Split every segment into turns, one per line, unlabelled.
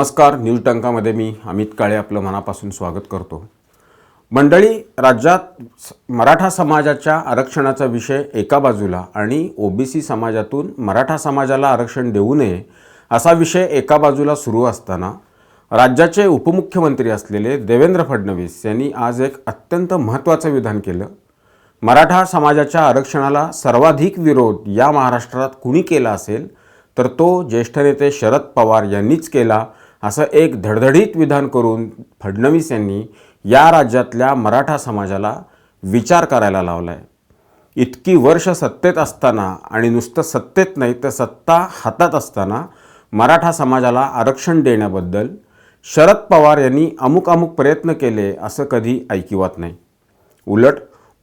नमस्कार न्यूज टंकामध्ये मी अमित काळे आपलं मनापासून स्वागत करतो. मंडळी राज्यात मराठा समाजाच्या आरक्षणाचा विषय एका बाजूला आणि ओबीसी समाजातून मराठा समाजाला आरक्षण देऊ नये असा विषय एका बाजूला सुरू असताना राज्याचे उपमुख्यमंत्री असलेले देवेंद्र फडणवीस यांनी आज एक अत्यंत महत्त्वाचं विधान केलं. मराठा समाजाच्या आरक्षणाला सर्वाधिक विरोध या महाराष्ट्रात कुणी केला असेल? तर तो ज्येष्ठ नेते शरद पवार यांनीच केला. असं एक धडधडीत विधान करून फडणवीस यांनी या राज्यातल्या मराठा समाजाला विचार करायला लावला आहे इतकी वर्ष सत्तेत असताना आणि नुसतं सत्तेत नाही तर सत्ता हातात असताना मराठा समाजाला आरक्षण देण्याबद्दल शरद पवार यांनी अमुक अमुक प्रयत्न केले असं कधी ऐकिवात नाही. उलट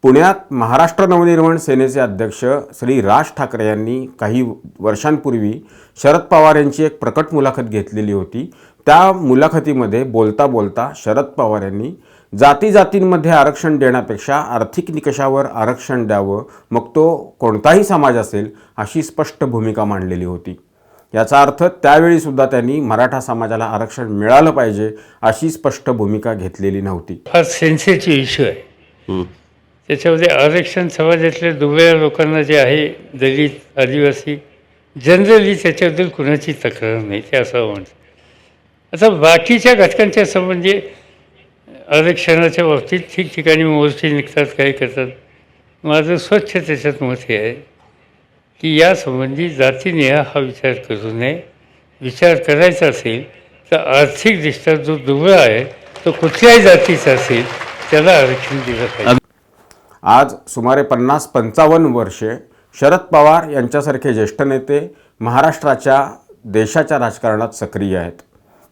पुण्यात महाराष्ट्र नवनिर्माण सेनेचे अध्यक्ष श्री राज ठाकरे यांनी काही वर्षांपूर्वी शरद पवार यांची एक प्रकट मुलाखत घेतलेली होती. त्या मुलाखतीमध्ये बोलता बोलता शरद पवार यांनी जाती जातींमध्ये आरक्षण देण्यापेक्षा आर्थिक निकषावर आरक्षण द्यावं मग तो कोणताही समाज असेल अशी स्पष्ट भूमिका मांडलेली होती. याचा अर्थ त्यावेळीसुद्धा त्यांनी मराठा समाजाला आरक्षण मिळालं पाहिजे अशी स्पष्ट भूमिका घेतलेली नव्हती.
फार सेन्सिटिव्ह इश्यू आहे. त्याच्यामध्ये आरक्षण समाजातल्या दुबळ्या लोकांना जे आहे दलित आदिवासी जनरली त्याच्याबद्दल कुणाची तक्रार नाही ते असं म्हणतं आता बाकीच्या घटकांच्या संबंधी म्हणजे आरक्षणाच्या बाबतीत ठिकठिकाणी मोर्चे निघतात काय करतात. माझं स्वच्छ त्याच्यात मत हे आहे की यासंबंधी जातीने हा विचार करू नये. विचार करायचा असेल तर आर्थिकदृष्ट्या जो दुबळा आहे तो कुठल्याही जातीचा असेल त्याला आरक्षण दिलं पाहिजे.
आज सुमारे पन्नास पंचावन्न वर्षे शरद पवार यांच्यासारखे ज्येष्ठ नेते महाराष्ट्राच्या देशाच्या राजकारणात सक्रिय आहेत.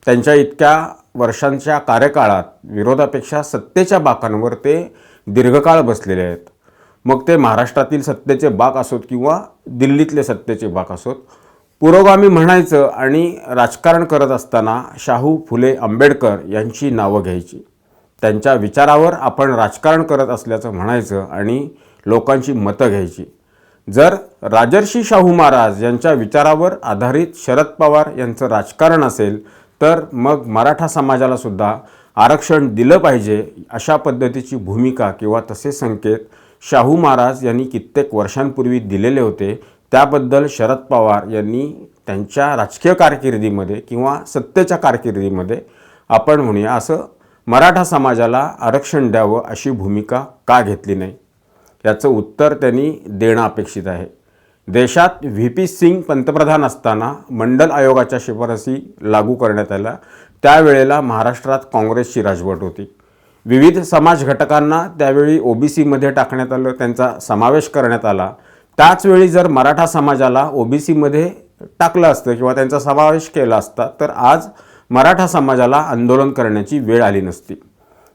त्यांच्या इतक्या वर्षांच्या कार्यकाळात विरोधापेक्षा सत्तेच्या बाकांवर ते दीर्घकाळ बसलेले आहेत. मग ते महाराष्ट्रातील सत्तेचे बाक असोत किंवा दिल्लीतले सत्तेचे बाक असोत पुरोगामी म्हणायचं आणि राजकारण करत असताना शाहू फुले आंबेडकर यांची नावं घ्यायची. त्यांच्या विचारावर आपण राजकारण करत असल्याचं म्हणायचं आणि लोकांची मतं घ्यायची. जर राजर्षी शाहू महाराज यांच्या विचारावर आधारित शरद पवार यांचं राजकारण असेल तर मग मराठा समाजाला सुद्धा आरक्षण दिलं पाहिजे अशा पद्धतीची भूमिका किंवा तसे संकेत शाहू महाराज यांनी कित्येक वर्षांपूर्वी दिलेले होते. त्याबद्दल शरद पवार यांनी त्यांच्या राजकीय कारकिर्दीमध्ये किंवा सत्तेच्या कारकिर्दीमध्ये आपण म्हणूया असं मराठा समाजाला आरक्षण द्यावं अशी भूमिका का घेतली नाही? याचं उत्तर त्यांनी देणं अपेक्षित आहे. देशात व्ही पी सिंग पंतप्रधान असताना मंडल आयोगाच्या शिफारसी लागू करण्यात आल्या. त्यावेळेला महाराष्ट्रात काँग्रेसची राजवट होती. विविध समाज घटकांना त्यावेळी ओबीसीमध्ये टाकण्यात आलं त्यांचा समावेश करण्यात आला. त्याचवेळी जर मराठा समाजाला ओबीसीमध्ये टाकलं असतं किंवा त्यांचा समावेश केला असता तर आज मराठा समाजाला आंदोलन करण्याची वेळ आली नसती.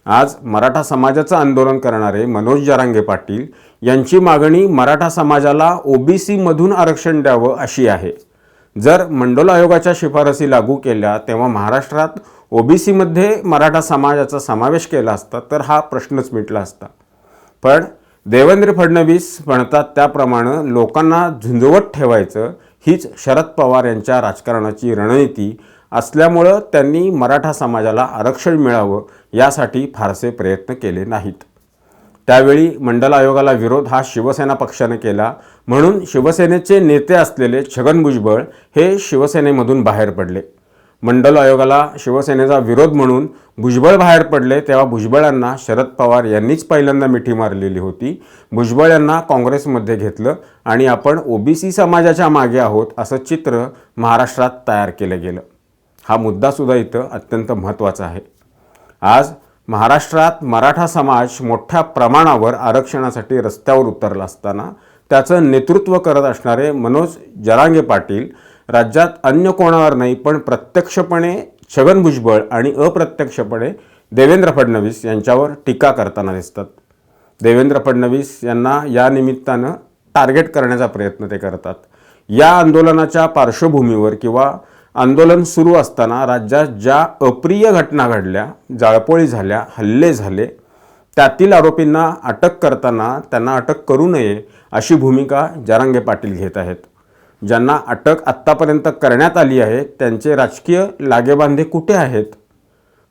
आज मराठा समाजाचं आंदोलन करणारे मनोज जरांगे पाटील यांची मागणी मराठा समाजाला ओबीसीमधून आरक्षण द्यावं अशी आहे. जर मंडल आयोगाच्या शिफारसी लागू केल्या तेव्हा महाराष्ट्रात ओबीसीमध्ये मराठा समाजाचा समावेश केला असता तर हा प्रश्नच मिटला असता. पण देवेंद्र फडणवीस म्हणतात त्याप्रमाणे लोकांना झुंजवत ठेवायचं हीच शरद पवार यांच्या राजकारणाची रणनीती असल्यामुळं त्यांनी मराठा समाजाला आरक्षण मिळावं यासाठी फारसे प्रयत्न केले नाहीत. त्यावेळी मंडल आयोगाला विरोध हा शिवसेना पक्षाने केला. म्हणून शिवसेनेचे नेते असलेले छगन भुजबळ हे शिवसेनेमधून बाहेर पडले. मंडल आयोगाला शिवसेनेचा विरोध म्हणून भुजबळ बाहेर पडले तेव्हा भुजबळांना शरद पवार यांनीच पहिल्यांदा मिठी मारलेली होती. भुजबळ यांना काँग्रेसमध्ये घेतलं आणि आपण ओबीसी समाजाच्या मागे आहोत असं चित्र महाराष्ट्रात तयार केलं गेलं. हा मुद्दासुद्धा इथं अत्यंत महत्त्वाचा आहे. आज महाराष्ट्रात मराठा समाज मोठ्या प्रमाणावर आरक्षणासाठी रस्त्यावर उतरला असताना त्याचं नेतृत्व करत असणारे मनोज जरांगे पाटील राज्यात अन्य कोणावर नाही पण प्रत्यक्षपणे छगन भुजबळ आणि अप्रत्यक्षपणे देवेंद्र फडणवीस यांच्यावर टीका करताना दिसतात. देवेंद्र फडणवीस यांना या निमित्तानं टार्गेट करण्याचा प्रयत्न ते करतात. या आंदोलनाच्या पार्श्वभूमीवर किंवा आंदोलन सुरू असताना राज्यात ज्या अप्रिय घटना घडल्या जाळपोळी झाल्या हल्ले झाले त्यातील आरोपींना अटक करताना त्यांना अटक करू नये अशी भूमिका जरांगे पाटील घेत आहेत. ज्यांना अटक आत्तापर्यंत करण्यात आली आहे त्यांचे राजकीय लागेबांधे कुठे आहेत?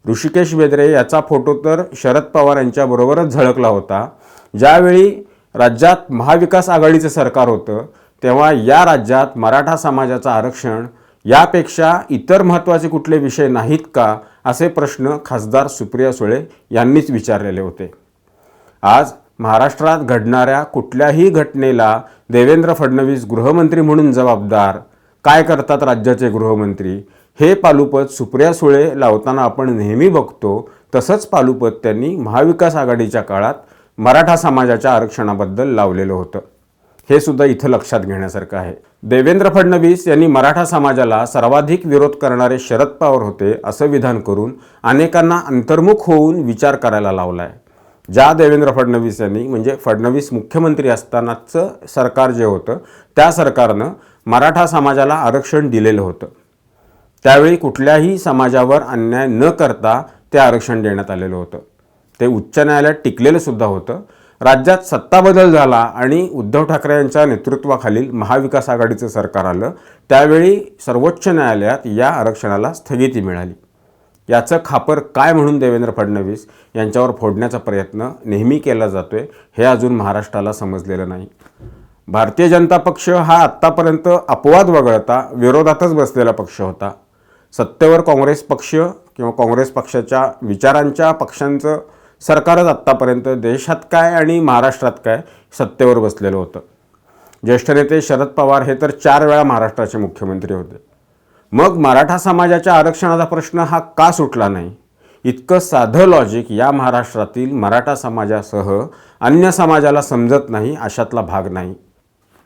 ऋषिकेश बेदरे याचा फोटो तर शरद पवार यांच्याबरोबरच झळकला होता. ज्यावेळी राज्यात महाविकास आघाडीचं सरकार होतं तेव्हा या राज्यात मराठा समाजाचं आरक्षण यापेक्षा इतर महत्त्वाचे कुठले विषय नाहीत का असे प्रश्न खासदार सुप्रिया सुळे यांनीच विचारलेले होते. आज महाराष्ट्रात घडणाऱ्या कुठल्याही घटनेला देवेंद्र फडणवीस गृहमंत्री म्हणून जबाबदार काय करतात राज्याचे गृहमंत्री हे पालुपत सुप्रिया सुळे लावताना आपण नेहमी बघतो तसंच पालुपत त्यांनी महाविकास आघाडीच्या काळात मराठा समाजाच्या आरक्षणाबद्दल लावलेलं होतं. हे सुद्धा इथं लक्षात घेण्यासारखं आहे. देवेंद्र फडणवीस यांनी मराठा समाजाला सर्वाधिक विरोध करणारे शरद पवार होते असं विधान करून अनेकांना अंतर्मुख होऊन विचार करायला लावला आहे ज्या देवेंद्र फडणवीस यांनी म्हणजे फडणवीस मुख्यमंत्री असतानाचं सरकार जे होतं त्या सरकारनं मराठा समाजाला आरक्षण दिलेलं होतं. त्यावेळी कुठल्याही समाजावर अन्याय न करता ते आरक्षण देण्यात आलेलं होतं. ते उच्च न्यायालयात टिकलेलं सुद्धा होतं. राज्यात सत्ता बदल झाला आणि उद्धव ठाकरे यांच्या नेतृत्वाखालील महाविकास आघाडीचं सरकार आलं त्यावेळी सर्वोच्च न्यायालयात या आरक्षणाला स्थगिती मिळाली. याचं खापर काय म्हणून देवेंद्र फडणवीस यांच्यावर फोडण्याचा प्रयत्न नेहमी केला जातोय हे अजून महाराष्ट्राला समजलेलं नाही. भारतीय जनता पक्ष हा आत्तापर्यंत अपवाद वगळता विरोधातच बसलेला पक्ष होता. सत्तेवर काँग्रेस पक्ष किंवा काँग्रेस पक्षाच्या विचारांच्या पक्षांचं सरकारच आत्तापर्यंत देशात काय आणि महाराष्ट्रात काय सत्तेवर बसलेलं होतं. ज्येष्ठ नेते शरद पवार हे तर चार वेळा महाराष्ट्राचे मुख्यमंत्री होते. मग मराठा समाजाच्या आरक्षणाचा प्रश्न हा का सुटला नाही? इतकं साधं लॉजिक या महाराष्ट्रातील मराठा समाजासह अन्य समाजाला समजत नाही अशातला भाग नाही.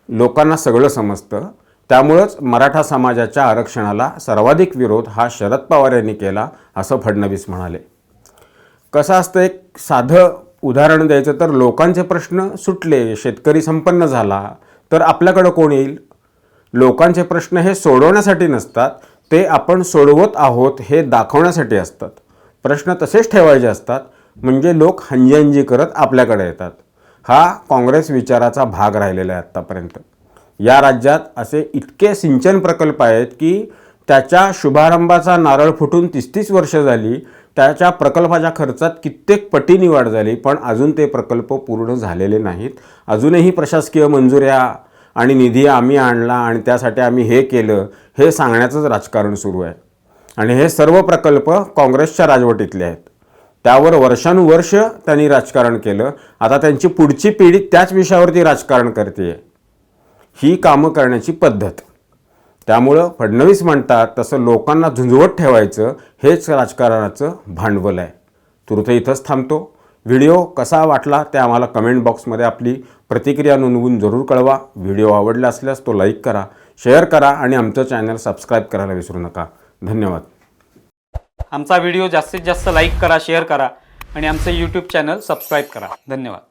लोकांना सगळं समजतं. त्यामुळंच मराठा समाजाच्या आरक्षणाला सर्वाधिक विरोध हा शरद पवार यांनी केला असं फडणवीस म्हणाले. कसं असतं एक साधं उदाहरण द्यायचं तर लोकांचे प्रश्न सुटले शेतकरी संपन्न झाला तर आपल्याकडं कोण येईल? लोकांचे प्रश्न हे सोडवण्यासाठी नसतात ते आपण सोडवत आहोत हे दाखवण्यासाठी असतात. प्रश्न तसेच ठेवायचे असतात म्हणजे लोक हंजी करत आपल्याकडे येतात. हा काँग्रेस विचाराचा भाग राहिलेला आहे आत्तापर्यंत. या राज्यात असे इतके सिंचन प्रकल्प आहेत की त्याच्या शुभारंभाचा नारळ फुटून तीस तीस वर्ष झाली त्याच्या प्रकल्पाच्या खर्चात कित्येक पटीनी वाढ झाली पण अजून ते प्रकल्प पूर्ण झालेले नाहीत. अजूनही प्रशासकीय मंजुऱ्या आणि निधी आम्ही आणला आणि त्यासाठी आम्ही हे केलं हे सांगण्याचंच राजकारण सुरू आहे. आणि हे सर्व प्रकल्प काँग्रेसच्या राजवटीतले आहेत. त्यावर वर्षानुवर्ष त्यांनी राजकारण केलं. आता त्यांची पुढची पिढी त्याच विषयावरती राजकारण करते ही कामं करण्याची पद्धत. त्यामुळं फडणवीस म्हणतात तसं लोकांना झुंजवत ठेवायचं हेच राजकारणाचं भांडवल आहे. तुर्त इथंच थांबतो. व्हिडिओ कसा वाटला ते आम्हाला कमेंट बॉक्समध्ये आपली प्रतिक्रिया नोंदवून जरूर कळवा. व्हिडिओ आवडला असल्यास तो लाईक करा शेअर करा आणि आमचं चॅनल सबस्क्राईब करायला विसरू नका. धन्यवाद.
आमचा व्हिडिओ जास्तीत जास्त लाईक करा शेअर करा आणि आमचं यूट्यूब चॅनल सबस्क्राईब करा. धन्यवाद.